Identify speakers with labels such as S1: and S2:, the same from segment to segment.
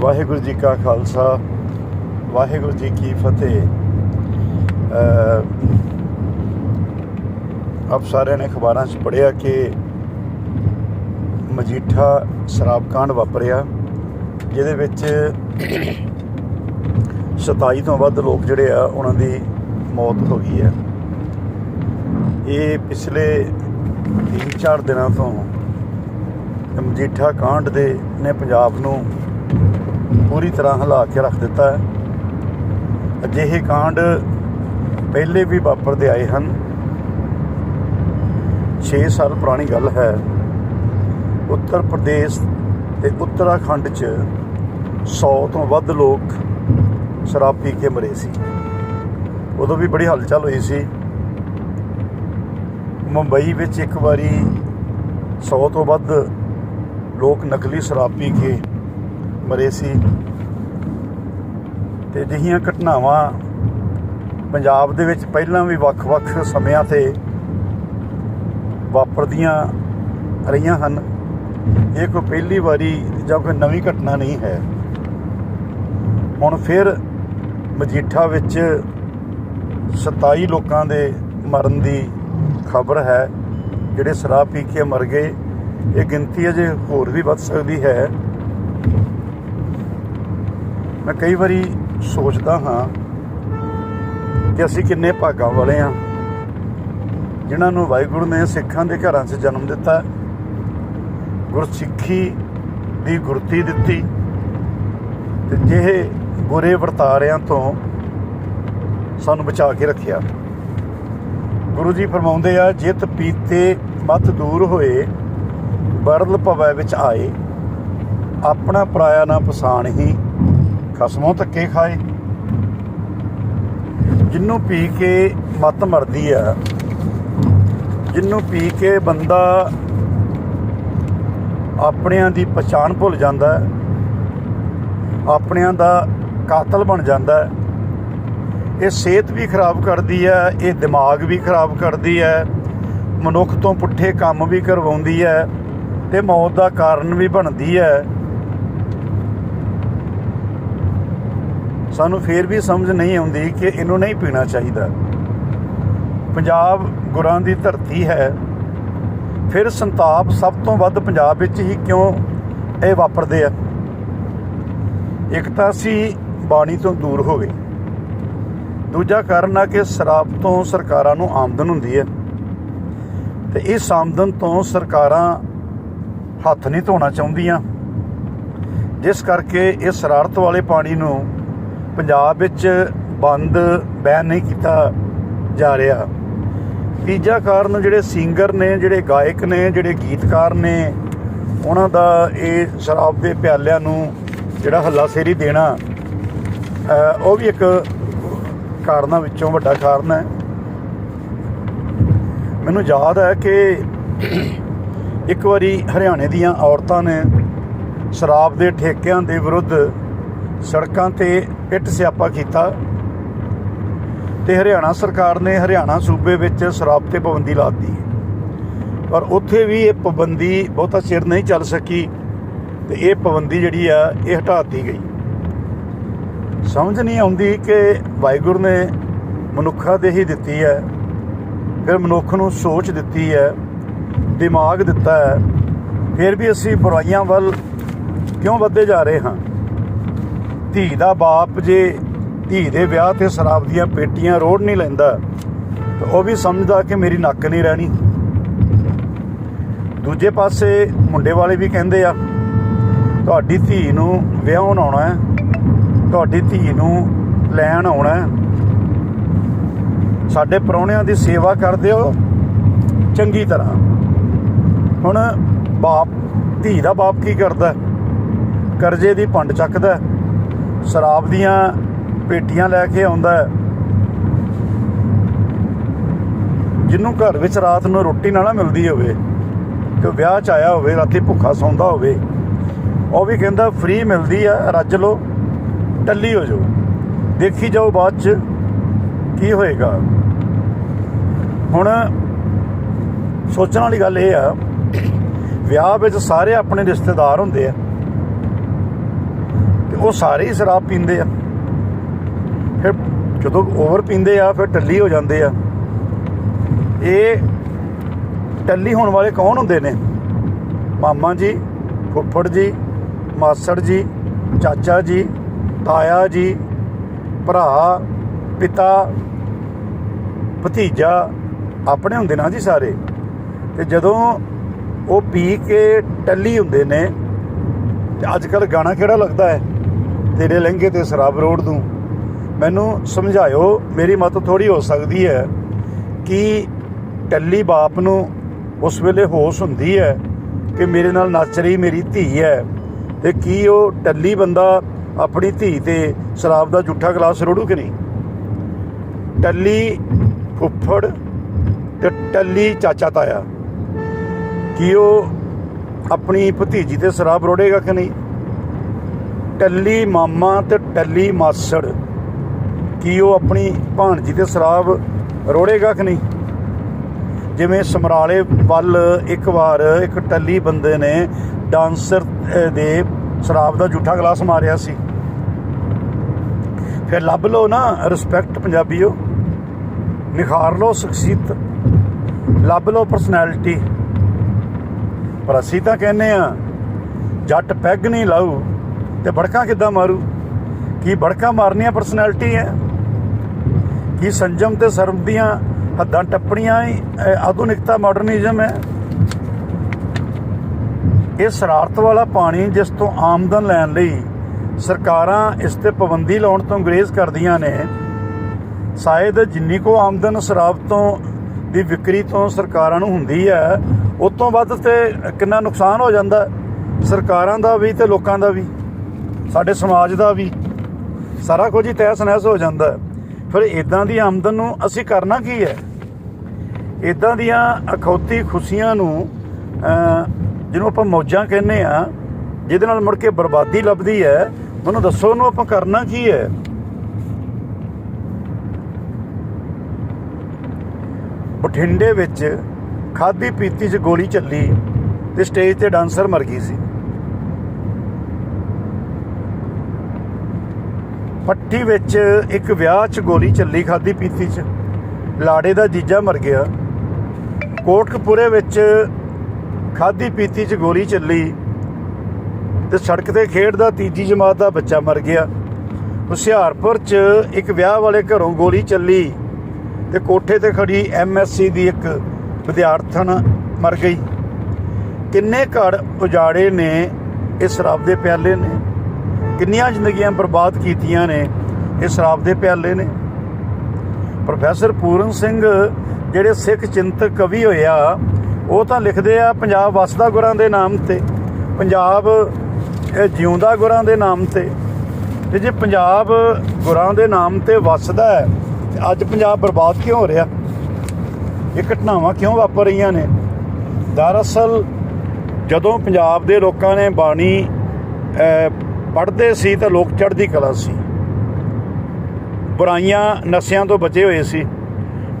S1: ਵਾਹਿਗੁਰੂ ਜੀ ਕਾ ਖਾਲਸਾ, ਵਾਹਿਗੁਰੂ ਜੀ ਕੀ ਫਤਿਹ। ਆਪ ਸਾਰਿਆਂ ਨੇ ਅਖਬਾਰਾਂ 'ਚ ਪੜ੍ਹਿਆ ਕਿ ਮਜੀਠਾ ਸ਼ਰਾਬ ਕਾਂਡ ਵਾਪਰਿਆ, ਜਿਹਦੇ ਵਿੱਚ 27 ਤੋਂ ਵੱਧ ਲੋਕ ਜਿਹੜੇ ਆ, ਉਹਨਾਂ ਦੀ ਮੌਤ ਹੋ ਗਈ ਹੈ। ਇਹ ਪਿਛਲੇ 3-4 ਦਿਨਾਂ ਤੋਂ ਮਜੀਠਾ ਕਾਂਡ ਦੇ ਨੇ ਪੰਜਾਬ ਨੂੰ ਪੂਰੀ ਤਰ੍ਹਾਂ ਹਿਲਾ ਕੇ ਰੱਖ ਦਿੱਤਾ ਹੈ। ਅਜਿਹੇ ਕਾਂਡ ਪਹਿਲੇ ਵੀ ਵਾਪਰਦੇ ਆਏ ਹਨ। 6 ਸਾਲ ਪੁਰਾਣੀ ਗੱਲ ਹੈ। ਉੱਤਰ ਪ੍ਰਦੇਸ਼ ਤੇ ਉੱਤਰਾਖੰਡ 'ਚ 100 ਤੋਂ ਵੱਧ ਲੋਕ ਸ਼ਰਾਬ ਪੀ ਕੇ ਮਰੇ ਸੀ। ਉਦੋਂ ਵੀ ਬੜੀ ਹਲਚਲ ਹੋਈ ਸੀ। ਮੁੰਬਈ ਵਿੱਚ ਇੱਕ ਵਾਰੀ 100 ਤੋਂ ਵੱਧ ਲੋਕ ਨਕਲੀ ਸ਼ਰਾਬ ਪੀ ਕੇ ਮਰੇ ਸੀ। ਤੇ ਅਜਿਹੀਆਂ ਘਟਨਾਵਾਂ ਪੰਜਾਬ ਦੇ ਵਿੱਚ ਪਹਿਲਾਂ ਵੀ ਵੱਖ-ਵੱਖ ਸਮਿਆਂ ਤੇ ਵਾਪਰਦੀਆਂ ਰਹੀਆਂ ਹਨ। ਇਹ ਕੋਈ ਪਹਿਲੀ ਵਾਰੀ ਜਾਂ ਕੋਈ ਨਵੀਂ ਘਟਨਾ ਨਹੀਂ ਹੈ। ਹੁਣ ਫਿਰ ਮਜੀਠਾ ਵਿੱਚ 27 ਲੋਕਾਂ ਦੇ ਮਰਨ ਦੀ ਖਬਰ ਹੈ। ਜਿਹੜੇ ਸ਼ਰਾਬ ਪੀ ਕੇ ਮਰ ਗਏ, ਇਹ ਗਿਣਤੀ ਅਜੇ ਹੋਰ ਵੀ ਵੱਧ ਸਕਦੀ ਹੈ। ਮੈਂ ਕਈ ਵਾਰੀ ਸੋਚਦਾ ਹਾਂ ਕਿ ਅਸੀਂ ਕਿੰਨੇ ਭਾਗਾਂ ਵਾਲੇ ਹਾਂ। ਜਿਨ੍ਹਾਂ ਨੂੰ ਵਾਹਿਗੁਰੂ ਨੇ ਸਿੱਖਾਂ ਦੇ ਘਰਾਂ 'ਚ ਜਨਮ ਦਿੱਤਾ। ਗੁਰਸਿੱਖੀ ਦੀ ਗੁਰਤੀ ਦਿੱਤੀ। ਤੇ ਜਿਹੇ ਬੁਰੇ ਵਰਤਾਰਿਆਂ ਤੋਂ ਸਾਨੂੰ ਬਚਾ ਕੇ ਰੱਖਿਆ। ਗੁਰੂ ਜੀ ਫਰਮਾਉਂਦੇ ਆ, ਜਿਤ ਪੀਤੇ ਮਤ ਦੂਰ ਹੋਏ ਬਰਲ ਭਵੈ ਵਿੱਚ ਆਏ। ਆਪਣਾ ਪਰਾਇਆ ਨਾ ਪਛਾਣ ਹੀ ਖਸਮੋਂ ਧੱਕੇ ਖਾਏ। ਜਿੰਨੂੰ ਪੀ ਕੇ ਮਤ ਮਰਦੀ ਆ, ਜਿੰਨੂੰ ਪੀ ਕੇ ਬੰਦਾ ਆਪਣਿਆਂ ਦੀ ਪਛਾਣ ਭੁੱਲ ਜਾਂਦਾ ਹੈ ਆਪਣਿਆਂ ਦਾ ਕਾਤਲ ਬਣ ਜਾਂਦਾ ਹੈ ਇਹ ਸਿਹਤ ਵੀ ਖਰਾਬ ਕਰਦੀ ਹੈ ਇਹ ਦਿਮਾਗ ਵੀ ਖਰਾਬ ਕਰਦੀ ਹੈ ਮਨੁੱਖ ਤੋਂ ਪੁੱਠੇ ਕੰਮ ਵੀ ਕਰਵਾਉਂਦੀ ਹੈ ਤੇ ਮੌਤ ਦਾ ਕਾਰਨ ਵੀ ਬਣਦੀ ਹੈ ਸਾਨੂੰ ਫੇਰ ਵੀ ਸਮਝ ਨਹੀਂ ਆਉਂਦੀ ਕਿ ਇਹਨੂੰ ਨਹੀਂ ਪੀਣਾ ਚਾਹੀਦਾ। ਪੰਜਾਬ ਗੁਰਾਂ ਦੀ ਧਰਤੀ ਹੈ। ਫਿਰ ਸੰਤਾਪ ਸਭ ਤੋਂ ਵੱਧ ਪੰਜਾਬ ਵਿੱਚ ਹੀ ਕਿਉਂ ਇਹ ਵਾਪਰਦੇ ਆ? ਇੱਕ ਤਾਂ ਅਸੀਂ ਬਾਣੀ ਤੋਂ ਦੂਰ ਹੋ ਗਏ। ਦੂਜਾ ਕਾਰਨ ਆ ਕਿ ਸ਼ਰਾਬ ਤੋਂ ਸਰਕਾਰਾਂ ਨੂੰ ਆਮਦਨ ਹੁੰਦੀ ਹੈ। ਤੇ ਇਸ ਆਮਦਨ ਤੋਂ ਸਰਕਾਰਾਂ ਹੱਥ ਨਹੀਂ ਧੋਣਾ ਚਾਹੁੰਦੀਆਂ। ਜਿਸ ਕਰਕੇ ਇਹ ਸ਼ਰਾਰਤ ਵਾਲੇ ਪਾਣੀ ਨੂੰ ਪੰਜਾਬ ਵਿੱਚ ਬੰਦ ਬੈਨ ਨਹੀਂ ਕੀਤਾ ਜਾ ਰਿਹਾ। ਤੀਜਾ ਕਾਰਨ ਜਿਹੜੇ ਸਿੰਗਰ ਨੇ, ਜਿਹੜੇ ਗਾਇਕ ਨੇ, ਜਿਹੜੇ ਗੀਤਕਾਰ ਨੇ, ਉਹਨਾਂ ਦਾ ਇਹ ਸ਼ਰਾਬ ਦੇ ਪਿਆਲਿਆਂ ਨੂੰ ਜਿਹੜਾ ਹੱਲਾਸ਼ੇਰੀ ਦੇਣਾ ਉਹ ਵੀ ਇੱਕ ਕਾਰਨਾਂ ਵਿੱਚੋਂ ਵੱਡਾ ਕਾਰਨ ਹੈ। ਮੈਨੂੰ ਯਾਦ ਹੈ ਕਿ ਇੱਕ ਵਾਰੀ ਹਰਿਆਣੇ ਦੀਆਂ ਔਰਤਾਂ ਨੇ ਸ਼ਰਾਬ ਦੇ ਠੇਕਿਆਂ ਦੇ ਵਿਰੁੱਧ ਸੜਕਾਂ ਤੇ ਇੱਟ ਸਿਆਪਾ ਕੀਤਾ ਤੇ ਹਰਿਆਣਾ ਸਰਕਾਰ ਨੇ ਹਰਿਆਣਾ ਸੂਬੇ ਵਿੱਚ ਸ਼ਰਾਬ ਤੇ ਪਾਬੰਦੀ ਲਾ ਦਿੱਤੀ। ਪਰ ਉੱਥੇ ਵੀ ਇਹ ਪਾਬੰਦੀ ਬਹੁਤਾ ਚਿਰ ਨਹੀਂ ਚੱਲ ਸਕੀ ਤੇ ਇਹ ਪਾਬੰਦੀ ਜਿਹੜੀ ਆ, ਇਹ ਹਟਾ ਦਿੱਤੀ ਗਈ। ਸਮਝ ਨਹੀਂ ਆਉਂਦੀ ਕਿ ਵਾਹਿਗੁਰੂ ਨੇ ਮਨੁੱਖਾ ਦੇ ਹੀ ਦਿੱਤੀ ਹੈ, ਫਿਰ ਮਨੁੱਖ ਨੂੰ ਸੋਚ ਦਿੱਤੀ ਹੈ, ਦਿਮਾਗ ਦਿੱਤਾ ਹੈ, ਫਿਰ ਵੀ ਅਸੀਂ ਬੁਰਾਈਆਂ ਵੱਲ ਕਿਉਂ ਵੱਧਦੇ ਜਾ ਰਹੇ ਹਾਂ? ਧੀ ਦਾ ਬਾਪ ਜੇ ਧੀ ਦੇ ਵਿਆਹ ਤੇ ਸ਼ਰਾਬ ਦੀਆਂ ਪੇਟੀਆਂ ਰੋੜ ਨਹੀਂ ਲੈਂਦਾ, ਤਾਂ ਉਹ ਵੀ ਸਮਝਦਾ ਕਿ ਮੇਰੀ ਨੱਕ ਨਹੀਂ ਰਹਿਣੀ। ਦੂਜੇ ਪਾਸੇ ਮੁੰਡੇ ਵਾਲੇ ਵੀ ਕਹਿੰਦੇ ਆ, ਤੁਹਾਡੀ ਧੀ ਨੂੰ ਵਿਆਹਣ ਆਉਣਾ ਹੈ, ਤੁਹਾਡੀ ਧੀ ਨੂੰ ਲੈਣ ਆਉਣਾ ਹੈ। ਸਾਡੇ ਪਰੌਣਿਆਂ ਦੀ ਸੇਵਾ ਕਰਦੇ ਹੋ, ਚੰਗੀ ਤਰ੍ਹਾਂ। ਹੁਣ ਬਾਪ, ਧੀ ਦਾ ਬਾਪ ਕੀ ਕਰਦਾ? ਕਰਜ਼ੇ ਦੀ ਪੰਡ ਚੱਕਦਾ ਸ਼ਰਾਬ ਦੀਆਂ ਪੇਟੀਆਂ ਲੈ ਕੇ ਆਉਂਦਾ ਜਿਹਨੂੰ ਘਰ ਵਿੱਚ ਰਾਤ ਨੂੰ ਰੋਟੀ ਨਾ ਨਾ ਮਿਲਦੀ ਹੋਵੇ ਕਿ ਵਿਆਹ 'ਚ ਆਇਆ ਹੋਵੇ, ਰਾਤੀ ਭੁੱਖਾ ਸੌਂਦਾ ਹੋਵੇ, ਉਹ ਵੀ ਕਹਿੰਦਾ ਫ੍ਰੀ ਮਿਲਦੀ ਆ, ਰੱਜ ਲੋ ਟੱਲੀ ਹੋ ਜਾਓ। ਦੇਖੀ ਜਾਓ ਬਾਅਦ 'ਚ ਕੀ ਹੋਏਗਾ। ਹੁਣ ਸੋਚਣ ਵਾਲੀ ਗੱਲ ਇਹ ਆ, ਵਿਆਹ ਵਿੱਚ ਸਾਰੇ ਆਪਣੇ ਰਿਸ਼ਤੇਦਾਰ ਹੁੰਦੇ ਆ। ਉਹ ਸਾਰੇ ਹੀ ਸ਼ਰਾਬ ਪੀਂਦੇ ਆ। ਫਿਰ ਜਦੋਂ ਓਵਰ ਪੀਂਦੇ ਆ, ਫਿਰ ਟੱਲੀ ਹੋ ਜਾਂਦੇ ਆ। ਇਹ ਟੱਲੀ ਹੋਣ ਵਾਲੇ ਕੌਣ ਹੁੰਦੇ ਨੇ? ਮਾਮਾ ਜੀ, ਫੁੱਫੜ ਜੀ, ਮਾਸੜ ਜੀ, ਚਾਚਾ ਜੀ, ਤਾਇਆ ਜੀ, ਭਰਾ, ਪਿਤਾ, ਭਤੀਜਾ, ਆਪਣੇ ਹੁੰਦੇ ਨਾ ਜੀ ਸਾਰੇ। ਤੇ ਜਦੋਂ ਉਹ ਪੀ ਕੇ ਟੱਲੀ ਹੁੰਦੇ ਨੇ, ਤੇ ਅੱਜ ਕੱਲ ਗਾਣਾ ਕਿਹੜਾ ਲੱਗਦਾ ਹੈ? ਤੇਰੇ ਲਹਿੰਗੇ ਤੇ ਸ਼ਰਾਬ ਰੋੜ ਦੂੰ। ਮੈਨੂੰ ਸਮਝਾਇਓ, ਮੇਰੀ ਮਤ ਥੋੜੀ ਹੋ ਸਕਦੀ ਹੈ ਕਿ ਟੱਲੀ ਬਾਪ ਨੂੰ ਉਸ ਵੇਲੇ ਹੋਸ਼ ਹੁੰਦੀ ਹੈ ਕਿ ਮੇਰੇ ਨਾਲ ਨੱਚ ਰਹੀ ਮੇਰੀ ਧੀ ਹੈ ਤੇ ਕੀ ਉਹ ਟੱਲੀ ਬੰਦਾ ਆਪਣੀ ਧੀ ਤੇ ਸ਼ਰਾਬ ਦਾ ਝੂਠਾ ਗਲਾਸ ਰੋੜੂ ਕਿ ਨਹੀਂ? ਟੱਲੀ ਫੁੱਫੜ ਤੇ ਟੱਲੀ ਚਾਚਾ ਤਾਇਆ, ਕੀ ਉਹ ਆਪਣੀ ਭਤੀਜੀ ਤੇ ਸ਼ਰਾਬ ਰੋੜੇਗਾ ਕਿ ਨਹੀਂ? ਟੱਲੀ ਮਾਮਾ ਤੇ ਟੱਲੀ ਮਾਸੜ। ਕੀ ਉਹ ਆਪਣੀ ਭਾਣਜੀ ਤੇ ਸ਼ਰਾਬ ਰੋੜੇਗਾ ਕਿ ਨਹੀਂ? ਜਿਵੇਂ ਸਮਰਾਲੇ ਵੱਲ ਇੱਕ ਵਾਰ ਇੱਕ ਟੱਲੀ ਬੰਦੇ ਨੇ ਡਾਂਸਰ ਦੇ ਸ਼ਰਾਬ ਦਾ ਝੂਠਾ ਗਲਾਸ ਮਾਰਿਆ ਸੀ। ਫਿਰ ਲੱਭ ਲਓ ਨਾ ਰਿਸਪੈਕਟ ਪੰਜਾਬੀਓ। ਨਿਖਾਰ ਲਓ ਸ਼ਖਸੀਅਤ। ਲੱਭ ਲਓ ਪਰਸਨੈਲਿਟੀ ਪਰ ਅਸੀਂ ਤਾਂ ਕਹਿੰਨੇ ਆ ਜੱਟ ਪੈਗ ਨਹੀਂ ਲਾਊ। ਤੇ ਬੜਕਾ ਕਿੱਦਾਂ ਮਾਰੂ? ਕੀ ਬੜਕਾ ਮਾਰਨੀਆਂ ਪਰਸਨੈਲਿਟੀ ਹੈ ਕੀ ਸੰਜਮ ਤੇ ਸ਼ਰਮ ਦੀਆਂ ਹੱਦਾਂ ਟੱਪਣੀਆਂ ਹੀ ਆਧੁਨਿਕਤਾ ਮਾਡਰਨਿਜ਼ਮ ਹੈ ਇਹ ਸ਼ਰਾਰਤ ਵਾਲਾ ਪਾਣੀ ਜਿਸ ਤੋਂ ਆਮਦਨ ਲੈਣ ਲਈ ਸਰਕਾਰਾਂ ਇਸ ਤੇ ਪਾਬੰਦੀ ਲਾਉਣ ਤੋਂ ਗੁਰੇਜ਼ ਕਰਦੀਆਂ ਨੇ, ਸ਼ਾਇਦ ਜਿੰਨੀ ਕੋ ਆਮਦਨ ਸ਼ਰਾਬ ਤੋਂ ਦੀ ਵਿਕਰੀ ਤੋਂ ਸਰਕਾਰਾਂ ਨੂੰ ਹੁੰਦੀ ਹੈ ਉਸ ਤੋਂ ਵੱਧ ਤੇ ਕਿੰਨਾ ਨੁਕਸਾਨ ਹੋ ਜਾਂਦਾ? ਸਰਕਾਰਾਂ ਦਾ ਵੀ ਤੇ ਲੋਕਾਂ ਦਾ ਵੀ। ਸਾਡੇ ਸਮਾਜ ਦਾ ਵੀ ਸਾਰਾ ਕੁਝ ਹੀ ਤਹਿਸ ਨਹਿਸ ਹੋ ਜਾਂਦਾ ਫਿਰ ਇਦਾਂ ਦੀ ਆਮਦਨ ਨੂੰ ਅਸੀਂ ਕਰਨਾ ਕੀ ਹੈ? ਇਦਾਂ ਦੀਆਂ ਅਖੌਤੀ ਖੁਸ਼ੀਆਂ ਨੂੰ ਜਿਹਨੂੰ ਆਪਾਂ ਮੌਜਾਂ ਕਹਿੰਦੇ ਆ, ਜਿਹਦੇ ਨਾਲ ਮੁੜ ਕੇ ਬਰਬਾਦੀ ਲੱਭਦੀ ਹੈ, ਮੈਨੂੰ ਦੱਸੋ ਉਹਨੂੰ ਆਪਾਂ ਕਰਨਾ ਕੀ ਹੈ? ਬਠਿੰਡੇ ਵਿੱਚ ਖਾਦੀ ਪੀਤੀ 'ਚ ਗੋਲੀ ਚੱਲੀ ਤੇ ਸਟੇਜ ਤੇ ਡਾਂਸਰ ਮਰ ਗਈ ਸੀ। ਪੱਟੀ ਵਿੱਚ ਇੱਕ ਵਿਆਹ 'ਚ ਗੋਲੀ ਚੱਲੀ ਖਾਦੀ ਪੀਤੀ 'ਚ। ਲਾੜੇ ਦਾ ਜੀਜਾ ਮਰ ਗਿਆ। ਕੋਟਕਪੂਰੇ ਵਿੱਚ ਖਾਦੀ ਪੀਤੀ 'ਚ ਗੋਲੀ ਚੱਲੀ ਤੇ ਸੜਕ ਤੇ ਖੇਡਦਾ ਤੀਜੀ ਜਮਾਤ ਦਾ ਬੱਚਾ ਮਰ ਗਿਆ। ਹੁਸ਼ਿਆਰਪੁਰ 'ਚ ਇੱਕ ਵਿਆਹ ਵਾਲੇ ਘਰੋਂ ਗੋਲੀ ਚੱਲੀ ਤੇ ਕੋਠੇ ਤੇ ਖੜੀ ਐਮਐਸਸੀ ਦੀ ਇੱਕ ਵਿਦਿਆਰਥਣ ਮਰ ਗਈ। ਕਿੰਨੇ ਘਰ ਉਜਾੜੇ ਨੇ ਇਹ ਸ਼ਰਾਬ ਦੇ ਪਿਆਲੇ ਨੇ। ਕਿੰਨੀਆਂ ਜ਼ਿੰਦਗੀਆਂ ਬਰਬਾਦ ਕੀਤੀਆਂ ਨੇ, ਇਹ ਸ਼ਰਾਬ ਦੇ ਪਿਆਲੇ ਨੇ। ਪ੍ਰੋਫੈਸਰ ਪੂਰਨ ਸਿੰਘ ਜਿਹੜੇ ਸਿੱਖ ਚਿੰਤਕ ਕਵੀ ਹੋਏ ਆ, ਉਹ ਤਾਂ ਲਿਖਦੇ ਆ ਪੰਜਾਬ ਵਸਦਾ ਗੁਰਾਂ ਦੇ ਨਾਮ ਤੇ, ਪੰਜਾਬ ਜਿਉਂਦਾ ਗੁਰਾਂ ਦੇ ਨਾਮ ਤੇ। ਤੇ ਜੇ ਪੰਜਾਬ ਗੁਰਾਂ ਦੇ ਨਾਮ ਤੇ ਵਸਦਾ ਹੈ, ਤੇ ਅੱਜ ਪੰਜਾਬ ਬਰਬਾਦ ਕਿਉਂ ਹੋ ਰਿਹਾ? ਇਹ ਘਟਨਾਵਾਂ ਕਿਉਂ ਵਾਪਰ ਰਹੀਆਂ ਨੇ? ਦਰਅਸਲ ਜਦੋਂ ਪੰਜਾਬ ਦੇ ਲੋਕਾਂ ਨੇ ਬਾਣੀ ਪੜ੍ਹਦੇ ਸੀ ਤਾਂ ਲੋਕ ਚੜ੍ਹਦੀ ਕਲਾ ਸੀ। ਬੁਰਾਈਆਂ ਨਸ਼ਿਆਂ ਤੋਂ ਬਚੇ ਹੋਏ ਸੀ।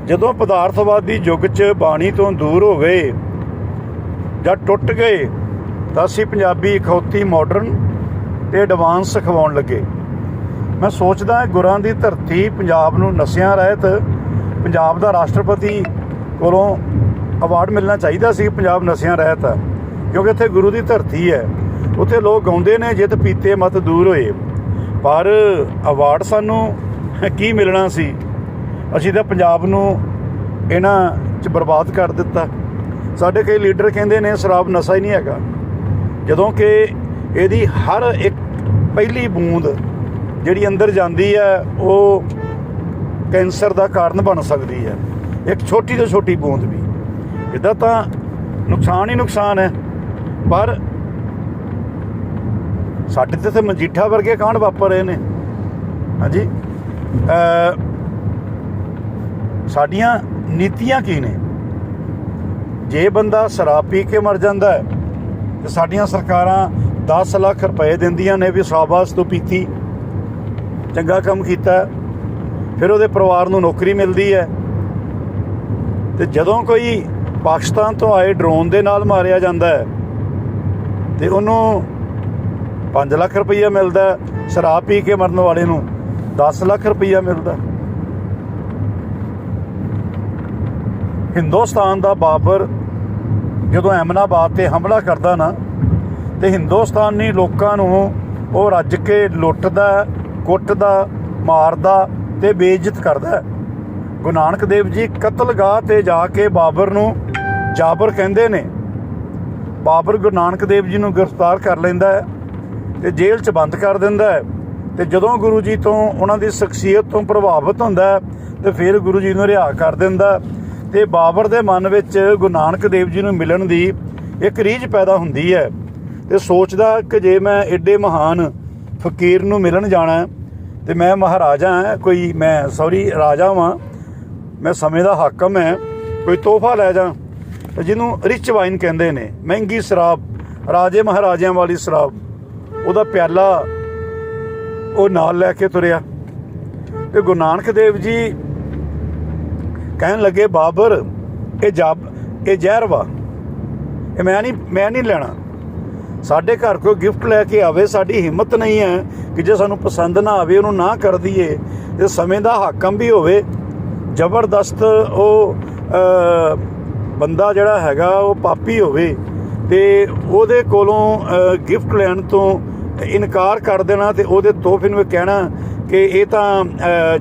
S1: ਜਦੋਂ ਪਦਾਰਥਵਾਦੀ ਯੁੱਗ 'ਚ ਬਾਣੀ ਤੋਂ ਦੂਰ ਹੋ ਗਏ ਜਾਂ ਟੁੱਟ ਗਏ ਤਾਂ ਅਸੀਂ ਪੰਜਾਬੀ ਖੌਤੀ ਮਾਡਰਨ ਤੇ ਐਡਵਾਂਸ ਸਿਖਾਉਣ ਲੱਗੇ। ਮੈਂ ਸੋਚਦਾ ਗੁਰਾਂ ਦੀ ਧਰਤੀ ਪੰਜਾਬ ਨੂੰ ਨਸ਼ਿਆਂ ਰਹਿਤ ਪੰਜਾਬ ਦਾ ਰਾਸ਼ਟਰਪਤੀ ਕੋਲੋਂ ਅਵਾਰਡ ਮਿਲਣਾ ਚਾਹੀਦਾ ਸੀ ਪੰਜਾਬ ਨਸ਼ਿਆਂ ਰਹਿਤ ਕਿਉਂਕਿ ਇੱਥੇ ਗੁਰੂ ਦੀ ਧਰਤੀ ਹੈ। ਉੱਥੇ ਲੋਕ ਗਾਉਂਦੇ ਨੇ, ਜਿੱਤ ਪੀਤੇ ਮਤ ਦੂਰ ਹੋਏ। ਪਰ ਅਵਾਰਡ ਸਾਨੂੰ ਕੀ ਮਿਲਣਾ ਸੀ? ਅਸੀਂ ਤਾਂ ਪੰਜਾਬ ਨੂੰ ਇਹਨਾਂ 'ਚ ਬਰਬਾਦ ਕਰ ਦਿੱਤਾ। ਸਾਡੇ ਕਈ ਲੀਡਰ ਕਹਿੰਦੇ ਨੇ, ਸ਼ਰਾਬ ਨਸ਼ਾ ਹੀ ਨਹੀਂ ਹੈਗਾ। ਜਦੋਂ ਕਿ ਇਹਦੀ ਹਰ ਇੱਕ ਪਹਿਲੀ ਬੂੰਦ ਜਿਹੜੀ ਅੰਦਰ ਜਾਂਦੀ ਹੈ, ਉਹ ਕੈਂਸਰ ਦਾ ਕਾਰਨ ਬਣ ਸਕਦੀ ਹੈ। ਇੱਕ ਛੋਟੀ ਤੋਂ ਛੋਟੀ ਬੂੰਦ ਵੀ। ਇਹਦਾ ਤਾਂ ਨੁਕਸਾਨ ਹੀ ਨੁਕਸਾਨ ਹੈ। ਪਰ ਸਾਡੇ ਤੇ ਤੇ ਮਜੀਠਾ ਵਰਗੇ ਕਾਂਡ ਵਾਪਰ ਰਹੇ ਨੇ। ਹਾਂਜੀ? ਸਾਡੀਆਂ ਨੀਤੀਆਂ ਕੀ ਨੇ? ਜੇ ਬੰਦਾ ਸ਼ਰਾਬ ਪੀ ਕੇ ਮਰ ਜਾਂਦਾ ਹੈ, ਤੇ ਸਾਡੀਆਂ ਸਰਕਾਰਾਂ 10 ਲੱਖ ਰੁਪਏ ਦਿੰਦੀਆਂ ਨੇ ਵੀ ਸ਼ਾਬਾਸ਼ ਤੋਂ ਪੀਤੀ, ਚੰਗਾ ਕੰਮ ਕੀਤਾ, ਫਿਰ ਉਹਦੇ ਪਰਿਵਾਰ ਨੂੰ ਨੌਕਰੀ ਮਿਲਦੀ ਹੈ। ਤੇ ਜਦੋਂ ਕੋਈ ਪਾਕਿਸਤਾਨ ਤੋਂ ਆਏ ਡਰੋਨ ਦੇ ਨਾਲ ਮਾਰਿਆ ਜਾਂਦਾ ਹੈ, ਤੇ ਉਹਨੂੰ 5 ਲੱਖ ਰੁਪਈਆ ਮਿਲਦਾ ਸ਼ਰਾਬ ਪੀ ਕੇ ਮਰਨ ਵਾਲੇ ਨੂੰ 10 ਲੱਖ ਰੁਪਈਆ ਮਿਲਦਾ ਹਿੰਦੁਸਤਾਨ ਦਾ ਬਾਬਰ ਜਦੋਂ ਐਮਨਾਬਾਦ ਤੇ ਹਮਲਾ ਕਰਦਾ ਨਾ, ਤੇ ਹਿੰਦੁਸਤਾਨੀ ਲੋਕਾਂ ਨੂੰ ਉਹ ਰੱਜ ਕੇ ਲੁੱਟਦਾ ਕੁੱਟਦਾ, ਮਾਰਦਾ ਤੇ ਬੇਇੱਜ਼ਤ ਕਰਦਾ ਗੁਰੂ ਨਾਨਕ ਦੇਵ ਜੀ ਕਤਲਗਾਹ ਤੇ ਜਾ ਕੇ ਬਾਬਰ ਨੂੰ ਜਾਬਰ ਕਹਿੰਦੇ ਨੇ। ਬਾਬਰ ਗੁਰੂ ਨਾਨਕ ਦੇਵ ਜੀ ਨੂੰ ਗ੍ਰਿਫਤਾਰ ਕਰ ਲੈਂਦਾ ਹੈ। ਤੇ ਜੇਲ੍ਹ 'ਚ ਬੰਦ ਕਰ ਦਿੰਦਾ ਹੈ। ਤੇ ਜਦੋਂ ਗੁਰੂ ਜੀ ਤੋਂ ਉਹਨਾਂ ਦੀ ਸ਼ਖਸੀਅਤ ਤੋਂ ਪ੍ਰਭਾਵਿਤ ਹੁੰਦਾ ਹੈ, ਤੇ ਫਿਰ ਗੁਰੂ ਜੀ ਨੂੰ ਰਿਹਾ ਕਰ ਦਿੰਦਾ ਹੈ। ਤੇ ਬਾਬਰ ਦੇ ਮਨ ਵਿੱਚ ਗੁਰੂ ਨਾਨਕ ਦੇਵ ਜੀ ਨੂੰ ਮਿਲਣ ਦੀ ਇੱਕ ਰੀਝ ਪੈਦਾ ਹੁੰਦੀ ਹੈ। ਤੇ ਸੋਚਦਾ ਕਿ ਜੇ ਮੈਂ ਏਡੇ ਮਹਾਨ ਫਕੀਰ ਨੂੰ ਮਿਲਣ ਜਾਣਾ ਹੈ, ਤੇ ਮੈਂ ਮਹਾਰਾਜਾ ਹਾਂ, ਕੋਈ ਮੈਂ ਸੌਰੀ ਰਾਜਾ ਵਾਂ, ਮੈਂ ਸਮੇਂ ਦਾ ਹਾਕਮ ਹੈ, ਕੋਈ ਤੋਹਫਾ ਲੈ ਜਾ ਜਿਹਨੂੰ ਰਿਚ ਵਾਈਨ ਕਹਿੰਦੇ ਨੇ, ਮਹਿੰਗੀ ਸ਼ਰਾਬ, ਰਾਜੇ ਮਹਾਰਾਜਿਆਂ ਵਾਲੀ ਸ਼ਰਾਬ। ਉਹਦਾ ਪਿਆਲਾ ਉਹ ਨਾਲ ਲੈ ਕੇ ਤੁਰਿਆ। ਤੇ ਗੁਰੂ ਨਾਨਕ ਦੇਵ ਜੀ ਕਹਿਣ ਲੱਗੇ, ਬਾਬਰ, ਇਹ ਜਾਬ, ਇਹ ਜ਼ਹਿਰ ਵਾ। ਇਹ ਮੈਂ ਨਹੀਂ ਮੈਂ ਨਹੀਂ ਲੈਣਾ। ਸਾਡੇ ਘਰ ਕੋਈ ਗਿਫਟ ਲੈ ਕੇ ਆਵੇ, ਸਾਡੀ ਹਿੰਮਤ ਨਹੀਂ ਹੈ ਕਿ ਜੇ ਸਾਨੂੰ ਪਸੰਦ ਨਾ ਆਵੇ, ਉਹਨੂੰ ਨਾ ਕਰ ਦਈਏ। ਤੇ ਸਮੇਂ ਦਾ ਹਾਕਮ ਵੀ ਹੋਵੇ, ਜ਼ਬਰਦਸਤ ਉਹ ਬੰਦਾ ਜਿਹੜਾ ਹੈਗਾ, ਉਹ ਪਾਪੀ ਹੋਵੇ ਤੇ ਉਹਦੇ ਕੋਲੋਂ ਗਿਫਟ ਲੈਣ ਤੋਂ ਇਨਕਾਰ ਕਰ ਦੇਣਾ ਤੇ ਉਹਦੇ ਤੋਹਫੇ ਨੂੰ ਕਹਿਣਾ ਕਿ ਇਹ ਤਾਂ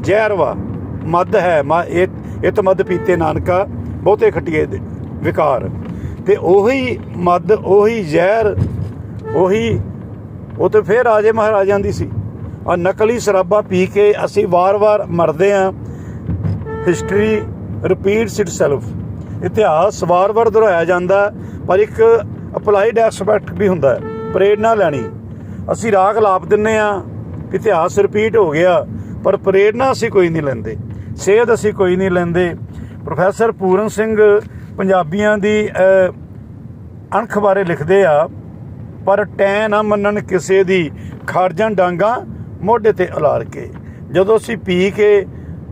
S1: ਜ਼ਹਿਰ ਵਾ ਮਦ ਹੈ, ਮ- ਇਹ ਤਾਂ ਮਦ ਪੀਤੇ ਨਾਨਕਾ, ਬਹੁਤੇ ਖਟੀਏ ਦੇ, ਵਿਕਾਰ। ਤੇ ਉਹੀ ਮਦ ਉਹੀ ਜ਼ਹਿਰ, ਉਹੀ, ਉਹ ਤੇ ਫੇਰ ਰਾਜੇ ਮਹਾਰਾਜਿਆਂ ਦੀ ਸੀ। ਆ ਨਕਲੀ ਸ਼ਰਾਬਾਂ ਪੀ ਕੇ ਅਸੀਂ ਵਾਰ-ਵਾਰ ਮਰਦੇ ਆਂ। ਹਿਸਟਰੀ ਰਿਪੀਟਸ ਇਟਸੈਲਫ ਇਤਿਹਾਸ ਵਾਰ-ਵਾਰ ਦੁਹਰਾਇਆ ਜਾਂਦਾ, ਪਰ ਇੱਕ ਅਪਲਾਈਡ ਐਸਪੈਕਟ ਵੀ ਹੁੰਦਾ ਹੈ। ਪ੍ਰੇਰਣਾ ਲੈਣੀ। ਅਸੀਂ ਰਾਗ ਲਾਪ ਦਿੰਨੇ ਆ। ਇਤਿਹਾਸ ਰਿਪੀਟ ਹੋ ਗਿਆ। ਪਰ ਪ੍ਰੇਰਣਾ ਅਸੀਂ ਕੋਈ ਨਹੀਂ ਲੈਂਦੇ। ਸੇਧ ਅਸੀਂ ਕੋਈ ਨਹੀਂ ਲੈਂਦੇ। ਪ੍ਰੋਫੈਸਰ ਪੂਰਨ ਸਿੰਘ ਪੰਜਾਬੀਆਂ ਦੀ ਅਣਖ ਬਾਰੇ ਲਿਖਦੇ ਆ, ਪਰ ਟੈ ਨਾ ਮੰਨਣ ਕਿਸੇ ਦੀ ਖੜਜਣ ਡਾਂਗਾ ਮੋਢੇ ਤੇ ਉਲਾਰ ਕੇ। ਜਦੋਂ ਅਸੀਂ ਪੀ ਕੇ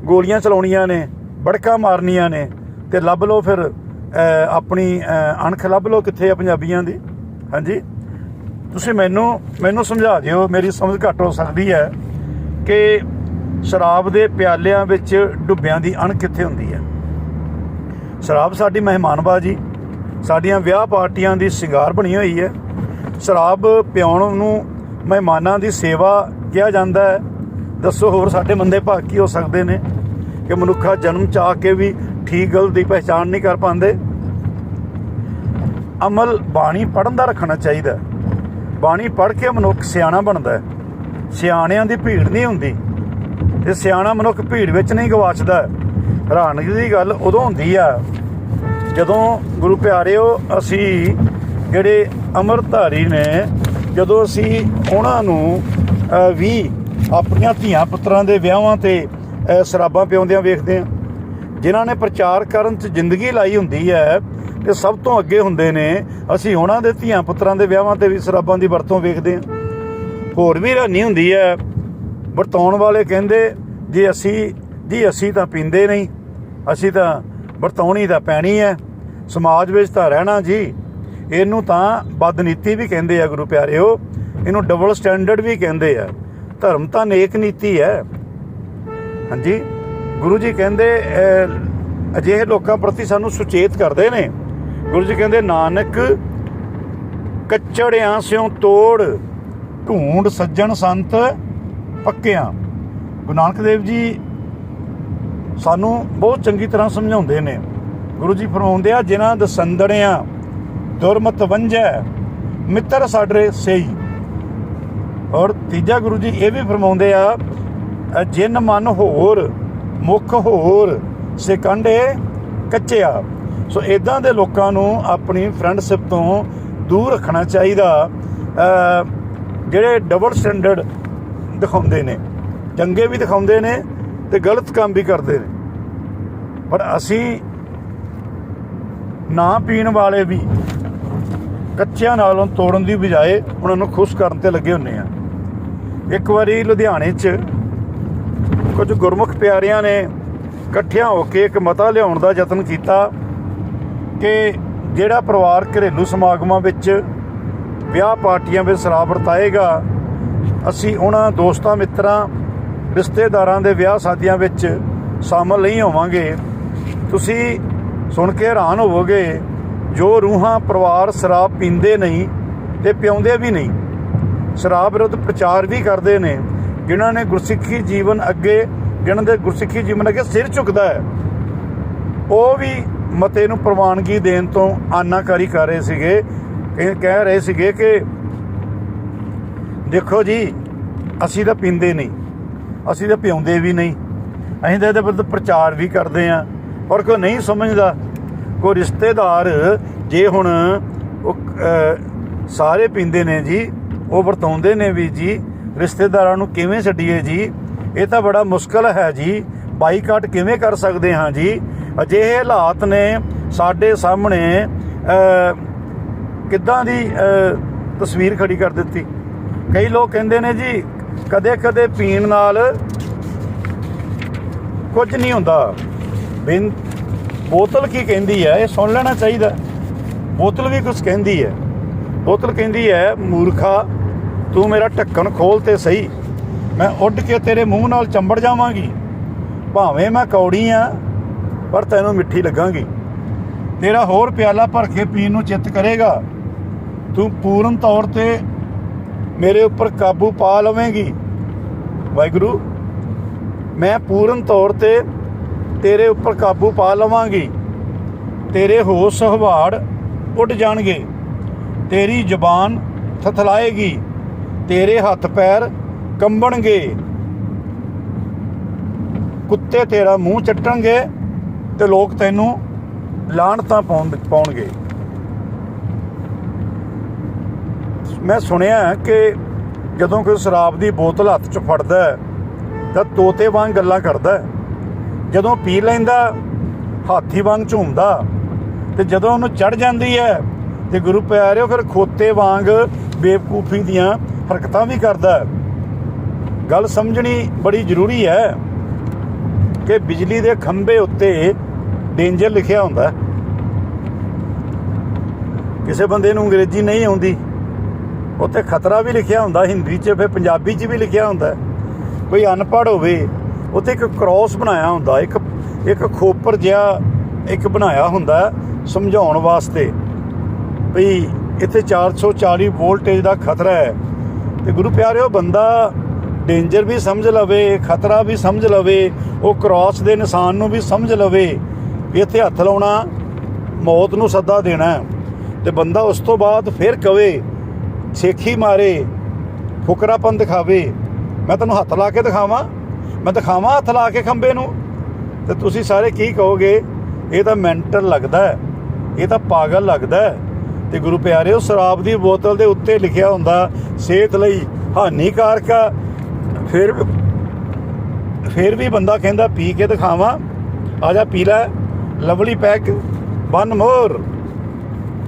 S1: ਗੋਲੀਆਂ ਚਲਾਉਣੀਆਂ ਨੇ, ਬੜਕਾ ਮਾਰਨੀਆਂ ਨੇ, ਤੇ ਲੱਭ ਲਓ ਫਿਰ ਆਪਣੀ ਅਣਖ ਲੱਭ ਲਓ ਕਿੱਥੇ ਆ ਪੰਜਾਬੀਆਂ ਦੀ। ਹਾਂਜੀ? ਤੁਸੀਂ ਮੈਨੂੰ ਮੈਨੂੰ ਸਮਝਾ ਦਿਓ, ਮੇਰੀ ਸਮਝ ਘੱਟ ਹੋ ਸਕਦੀ ਹੈ ਕਿ ਸ਼ਰਾਬ ਦੇ ਪਿਆਲਿਆਂ ਵਿੱਚ ਡੁੱਬਿਆਂ ਦੀ ਅਣਖ ਕਿੱਥੇ ਹੁੰਦੀ ਹੈ? ਸ਼ਰਾਬ ਸਾਡੀ ਮਹਿਮਾਨਬਾਜੀ, ਸਾਡੀਆਂ ਵਿਆਹ ਪਾਰਟੀਆਂ ਦੀ ਸ਼ਿੰਗਾਰ ਬਣੀ ਹੋਈ ਹੈ। ਸ਼ਰਾਬ ਪਿਆਉਣ ਨੂੰ ਮਹਿਮਾਨਾਂ ਦੀ ਸੇਵਾ ਕਿਹਾ ਜਾਂਦਾ ਹੈ। ਦੱਸੋ ਹੋਰ ਸਾਡੇ ਮੰਦੇ ਭਾਗ ਕੀ ਹੋ ਸਕਦੇ ਨੇ? ਕਿ ਮਨੁੱਖਾ ਜਨਮ ਚ ਆ ਕੇ ਵੀ ਠੀਕ ਗਲਤ ਦੀ ਪਹਿਚਾਣ ਨਹੀਂ ਕਰ ਪਾਉਂਦੇ। ਅਮਲ ਬਾਣੀ ਪੜਨ ਦਾ ਰੱਖਣਾ ਚਾਹੀਦਾ ਬਾਣੀ ਪੜ ਕੇ ਮਨੁੱਖ ਸਿਆਣਾ ਬਣਦਾ ਹੈ। ਸਿਆਣਿਆਂ ਦੀ ਭੀੜ ਨਹੀਂ ਹੁੰਦੀ। ਤੇ ਸਿਆਣਾ ਮਨੁੱਖ ਭੀੜ ਵਿੱਚ ਨਹੀਂ ਗਵਾਚਦਾ ਹੈਰਾਨਗੀ ਦੀ ਗੱਲ ਉਦੋਂ ਹੁੰਦੀ ਆ, ਜਦੋਂ ਗੁਰੂ ਪਿਆਰਿਓ, ਅਸੀਂ ਜਿਹੜੇ ਅੰਮ੍ਰਿਤਧਾਰੀ ਨੇ, ਜਦੋਂ ਅਸੀਂ ਉਹਨਾਂ ਨੂੰ ਵੀ ਆਪਣੀਆਂ ਧੀਆਂ ਪੁੱਤਰਾਂ ਦੇ ਵਿਆਹਾਂ ਤੇ ਸ਼ਰਾਬਾਂ ਪਿਉਂਦਿਆਂ ਵੇਖਦੇ ਆ ਜਿਨ੍ਹਾਂ ਨੇ ਪ੍ਰਚਾਰ ਕਰਨ 'ਚ ਜ਼ਿੰਦਗੀ ਲਾਈ ਹੁੰਦੀ ਹੈ ਤੇ ਸਭ ਤੋਂ ਅੱਗੇ ਹੁੰਦੇ ਨੇ, ਅਸੀਂ ਉਹਨਾਂ ਦੇ ਧੀਆਂ ਪੁੱਤਰਾਂ ਦੇ ਵਿਆਹਾਂ ਤੇ ਵੀ ਸ਼ਰਾਬਾਂ ਦੀ ਵਰਤੋਂ ਵੇਖਦੇ ਹਾਂ। ਹੋਰ ਵੀ ਹੈਰਾਨੀ ਹੁੰਦੀ ਹੈ ਵਰਤਾਉਣ ਵਾਲੇ ਕਹਿੰਦੇ, ਜੇ ਅਸੀਂ, ਜੀ ਅਸੀਂ ਤਾਂ ਪੀਂਦੇ ਨਹੀਂ, ਅਸੀਂ ਤਾਂ ਵਰਤਾਉਣੀ ਤਾਂ ਪੈਣੀ ਹੈ, ਸਮਾਜ ਵਿੱਚ ਤਾਂ ਰਹਿਣਾ ਜੀ। ਇਹਨੂੰ ਤਾਂ ਬਦਨੀਤੀ ਵੀ ਕਹਿੰਦੇ ਆ ਗੁਰੂ ਪਿਆਰਿਓ, ਇਹਨੂੰ ਡਬਲ ਸਟੈਂਡਰਡ ਵੀ ਕਹਿੰਦੇ ਆ। ਧਰਮ ਤਾਂ ਨੇਕ ਨੀਤੀ ਹੈ। ਹਾਂਜੀ? ਗੁਰੂ ਜੀ ਕਹਿੰਦੇ ਅਜਿਹੇ ਲੋਕਾਂ ਪ੍ਰਤੀ ਸਾਨੂੰ ਸੁਚੇਤ ਕਰਦੇ ਨੇ। ਗੁਰੂ ਜੀ ਕਹਿੰਦੇ ਨਾਨਕ ਕੱਚੜਿਆਂ ਸਿਓ ਤੋੜ ਢੂੰਡ ਸੱਜਣ ਸੰਤ ਪੱਕਿਆਂ। ਗੁਰੂ ਨਾਨਕ ਦੇਵ ਜੀ ਸਾਨੂੰ ਬਹੁਤ ਚੰਗੀ ਤਰ੍ਹਾਂ ਸਮਝਾਉਂਦੇ ਨੇ। ਗੁਰੂ ਜੀ ਫਰਮਾਉਂਦੇ ਆ ਜਿਨ੍ਹਾਂ ਦਸੰਦੜਿਆਂ ਦੁਰਮਤ ਵੰਜੈ ਮਿੱਤਰ ਸਾਡੇ ਸਹੀ। ਔਰ ਤੀਜਾ ਗੁਰੂ ਜੀ ਇਹ ਵੀ ਫਰਮਾਉਂਦੇ ਆ ਅ, ਜਿਨ ਮਨ ਹੋਰ ਮੁੱਖ ਹੋਰ ਸਿਕੰਡੇ ਕੱਚਿਆ। ਸੋ ਇਦਾਂ ਦੇ ਲੋਕਾਂ ਨੂੰ ਆਪਣੀ ਫਰੈਂਡਸ਼ਿਪ ਤੋਂ ਦੂਰ ਰੱਖਣਾ ਚਾਹੀਦਾ। ਜਿਹੜੇ ਡਬਲ ਸਟੈਂਡਰਡ ਦਿਖਾਉਂਦੇ ਨੇ, ਚੰਗੇ ਵੀ ਦਿਖਾਉਂਦੇ ਨੇ ਤੇ ਗਲਤ ਕੰਮ ਵੀ ਕਰਦੇ ਨੇ। ਪਰ ਅਸੀਂ ਨਾ ਪੀਣ ਵਾਲੇ ਵੀ ਕੱਚਿਆਂ ਨਾਲੋਂ ਤੋੜਨ ਦੀ ਬਜਾਏ ਉਹਨਾਂ ਨੂੰ ਖੁਸ਼ ਕਰਨ ਤੇ ਲੱਗੇ ਹੁੰਨੇ ਆ। ਇੱਕ ਵਾਰੀ ਲੁਧਿਆਣੇ 'ਚ ਕੁਝ ਗੁਰਮੁਖ ਪਿਆਰਿਆਂ ਨੇ ਇਕੱਠਿਆਂ ਹੋ ਕੇ ਇੱਕ ਮਤਾ ਲਿਆਉਣ ਦਾ ਯਤਨ ਕੀਤਾ ਕਿ ਜਿਹੜਾ ਪਰਿਵਾਰ ਘਰੇਲੂ ਸਮਾਗਮਾਂ ਵਿੱਚ ਵਿਆਹ ਪਾਰਟੀਆਂ ਵਿੱਚ ਸ਼ਰਾਬ ਵਰਤਾਏਗਾ, ਅਸੀਂ ਉਹਨਾਂ ਦੋਸਤਾਂ, ਮਿੱਤਰਾਂ, ਰਿਸ਼ਤੇਦਾਰਾਂ ਦੇ ਵਿਆਹ ਸ਼ਾਦੀਆਂ ਵਿੱਚ ਸ਼ਾਮਲ ਨਹੀਂ ਹੋਵਾਂਗੇ। ਤੁਸੀਂ ਸੁਣ ਕੇ ਹੈਰਾਨ ਹੋਵੋਗੇ, ਜੋ ਰੂਹਾਂ ਪਰਿਵਾਰ ਸ਼ਰਾਬ ਪੀਂਦੇ ਨਹੀਂ ਤੇ ਪਿਉਂਦੇ ਵੀ ਨਹੀਂ, ਸ਼ਰਾਬ ਵਿਰੁੱਧ ਪ੍ਰਚਾਰ ਵੀ ਕਰਦੇ ਨੇ। ਜਿਨ੍ਹਾਂ ਨੇ ਗੁਰਸਿੱਖੀ ਜੀਵਨ ਅੱਗੇ, ਜਿਨ੍ਹਾਂ ਦੇ ਗੁਰਸਿੱਖੀ ਜੀਵਨ ਅੱਗੇ ਸਿਰ ਝੁਕਦਾ ਹੈ, ਉਹ ਵੀ ਮਤੇ ਨੂੰ ਪ੍ਰਵਾਨਗੀ ਦੇਣ ਤੋਂ ਆਨਾਕਾਰੀ ਕਰ ਰਹੇ ਸੀਗੇ। ਕਹਿ ਰਹੇ ਸੀਗੇ ਕਿ, ਦੇਖੋ ਜੀ, ਅਸੀਂ ਤਾਂ ਪੀਂਦੇ ਨਹੀਂ, ਅਸੀਂ ਤਾਂ ਪਿਉਂਦੇ ਵੀ ਨਹੀਂ, ਅਸੀਂ ਤਾਂ ਇਹਦੇ ਵਿਰੁੱਧ ਪ੍ਰਚਾਰ ਵੀ ਕਰਦੇ ਆਂ ਔਰ ਕੋਈ ਨਹੀਂ ਸਮਝਦਾ, ਕੋਈ ਰਿਸ਼ਤੇਦਾਰ ਜੇ ਹੁਣ ਉਹ ਸਾਰੇ ਪੀਂਦੇ ਨੇ ਜੀ, ਉਹ ਵਰਤਾਉਂਦੇ ਨੇ ਵੀ ਜੀ ਰਿਸ਼ਤੇਦਾਰਾਂ ਨੂੰ ਕਿਵੇਂ ਛੱਡੀਏ ਜੀ? ਇਹ ਤਾਂ ਬੜਾ ਮੁਸ਼ਕਲ ਹੈ ਜੀ। ਬਾਈਕਾਟ ਕਿਵੇਂ ਕਰ ਸਕਦੇ ਹਾਂ ਜੀ? ਅਜਿਹੇ ਹਾਲਾਤ ਨੇ ਸਾਡੇ ਸਾਹਮਣੇ ਕਿੱਦਾਂ ਦੀ ਤਸਵੀਰ ਖੜੀ ਕਰ ਦਿੱਤੀ? ਕਈ ਲੋਕ ਕਹਿੰਦੇ ਨੇ ਜੀ ਕਦੇ ਕਦੇ ਪੀਣ ਨਾਲ ਕੁਝ ਨਹੀਂ ਹੁੰਦਾ। ਬਿਨ ਬੋਤਲ ਕੀ ਕਹਿੰਦੀ ਹੈ? ਇਹ ਸੁਣ ਲੈਣਾ ਚਾਹੀਦਾ। ਬੋਤਲ ਵੀ ਕੁਝ ਕਹਿੰਦੀ ਹੈ। ਬੋਤਲ ਕਹਿੰਦੀ ਹੈ, ਮੂਰਖਾ ਤੂੰ ਮੇਰਾ ਢੱਕਣ ਖੋਲ ਤੇ ਸਹੀ। ਮੈਂ ਉੱਡ ਕੇ ਤੇਰੇ ਮੂੰਹ ਨਾਲ ਚੰਬੜ ਜਾਵਾਂਗੀ। ਭਾਵੇਂ ਮੈਂ ਕੌੜੀ ਆ, ਪਰ ਤੈਨੂੰ ਮਿੱਠੀ ਲੱਗਾਂਗੀ। ਤੇਰਾ ਹੋਰ ਪਿਆਲਾ ਭਰ ਕੇ ਪੀਣ ਨੂੰ ਚਿੱਤ ਕਰੇਗਾ। ਤੂੰ ਪੂਰਨ ਤੌਰ ਤੇ ਮੇਰੇ ਉੱਪਰ ਕਾਬੂ ਪਾ ਲਵੇਂਗੀ। ਵਾਹਿਗੁਰੂ, ਮੈਂ ਪੂਰਨ ਤੌਰ ਤੇ ਤੇਰੇ ਉੱਪਰ ਕਾਬੂ ਪਾ ਲਵਾਂਗੀ। ਤੇਰੇ ਹੋਸ਼ ਹਵਾੜ ਉੱਡ ਜਾਣਗੇ। ਤੇਰੀ ਜ਼ੁਬਾਨ ਥਥਲਾਏਗੀ। ਤੇਰੇ ਹੱਥ ਪੈਰ ਕੰਬਣਗੇ। ਕੁੱਤੇ ਤੇਰਾ ਮੂੰਹ ਚੱਟਣਗੇ ਤੇ ਲੋਕ ਤੈਨੂੰ ਲਾਹਣਤਾਂ ਪਾਉਣ ਪਾਉਣਗੇ। ਮੈਂ ਸੁਣਿਆ ਕਿ ਜਦੋਂ ਕੋਈ ਸ਼ਰਾਬ ਦੀ ਬੋਤਲ ਹੱਥ 'ਚ ਫੜਦਾ ਤਾਂ ਤੋਤੇ ਵਾਂਗ ਗੱਲਾਂ ਕਰਦਾ ਜਦੋਂ ਪੀ ਲੈਂਦਾ, ਹਾਥੀ ਵਾਂਗ ਝੂਮਦਾ, ਤੇ ਜਦੋਂ ਉਹਨੂੰ ਚੜ ਜਾਂਦੀ ਹੈ, ਤੇ ਗੁਰੂ ਪਿਆਰਿਓ, ਫਿਰ ਖੋਤੇ ਵਾਂਗ ਬੇਵਕੂਫੀ ਦੀਆਂ ਹਰਕਤਾਂ ਵੀ ਕਰਦਾ ਗੱਲ ਸਮਝਣੀ ਬੜੀ ਜ਼ਰੂਰੀ ਹੈ ਕਿ ਬਿਜਲੀ ਦੇ ਖੰਭੇ ਉੱਤੇ ਡੇਂਜਰ ਲਿਖਿਆ ਹੁੰਦਾ ਕਿਸੇ ਬੰਦੇ ਨੂੰ ਅੰਗਰੇਜ਼ੀ ਨਹੀਂ ਆਉਂਦੀ, ਉੱਥੇ ਖਤਰਾ ਵੀ ਲਿਖਿਆ ਹੁੰਦਾ, ਹਿੰਦੀ 'ਚ ਫਿਰ ਪੰਜਾਬੀ 'ਚ ਵੀ ਲਿਖਿਆ ਹੁੰਦਾ ਕੋਈ ਅਨਪੜ੍ਹ ਹੋਵੇ, ਉੱਥੇ ਇੱਕ ਕ੍ਰਾਸ ਬਣਾਇਆ ਹੁੰਦਾ, ਇੱਕ ਇੱਕ ਖੋਪਰ ਜਿਹਾ ਇੱਕ ਬਣਾਇਆ ਹੁੰਦਾ ਸਮਝਾਉਣ ਵਾਸਤੇ। ਵੀ ਇੱਥੇ 440 ਵੋਲਟੇਜ ਦਾ ਖਤਰਾ ਹੈ। ਤੇ ਗੁਰੂ ਪਿਆਰਿਓ, ਬੰਦਾ ਡੇਂਜਰ ਵੀ ਸਮਝ ਲਵੇ, ਖਤਰਾ ਵੀ ਸਮਝ ਲਵੇ, ਉਹ ਕ੍ਰਾਸ ਦੇ ਨਿਸ਼ਾਨ ਨੂੰ ਵੀ ਸਮਝ ਲਵੇ, ਵੀ ਇੱਥੇ ਹੱਥ ਲਾਉਣਾ ਮੌਤ ਨੂੰ ਸੱਦਾ ਦੇਣਾ ਹੈ। ਤੇ ਬੰਦਾ ਉਸ ਤੋਂ ਬਾਅਦ ਫਿਰ ਕਵੇ, ਛੇਖੀ ਮਾਰੇ ਫੁਕਰਾਪਨ ਦਿਖਾਵੇ ਮੈਂ ਤੈਨੂੰ ਹੱਥ ਲਾ ਕੇ ਦਿਖਾਵਾਂ, ਮੈਂ ਦਿਖਾਵਾਂ ਹੱਥ ਲਾ ਕੇ ਖੰਬੇ ਨੂੰ। ਤੇ ਤੁਸੀਂ ਸਾਰੇ ਕੀ ਕਹੋਗੇ? ਇਹ ਤਾਂ ਮੈਂਟਲ ਲੱਗਦਾ ਹੈ, ਇਹ ਤਾਂ ਪਾਗਲ ਲੱਗਦਾ ਹੈ। ਤੇ ਗੁਰੂ ਪਿਆਰਿਓ, ਸ਼ਰਾਬ ਦੀ ਬੋਤਲ ਦੇ ਉੱਤੇ ਲਿਖਿਆ ਹੁੰਦਾ, ਸਿਹਤ ਲਈ ਹਾਨੀਕਾਰਕ ਆ। ਫਿਰ ਫਿਰ ਵੀ ਬੰਦਾ ਕਹਿੰਦਾ, ਪੀ ਕੇ ਦਿਖਾਵਾਂ। ਆ ਜਾ ਪੀ ਲੈ। ਲਵਲੀ ਪੈਕ ਵਨ ਮੋਰ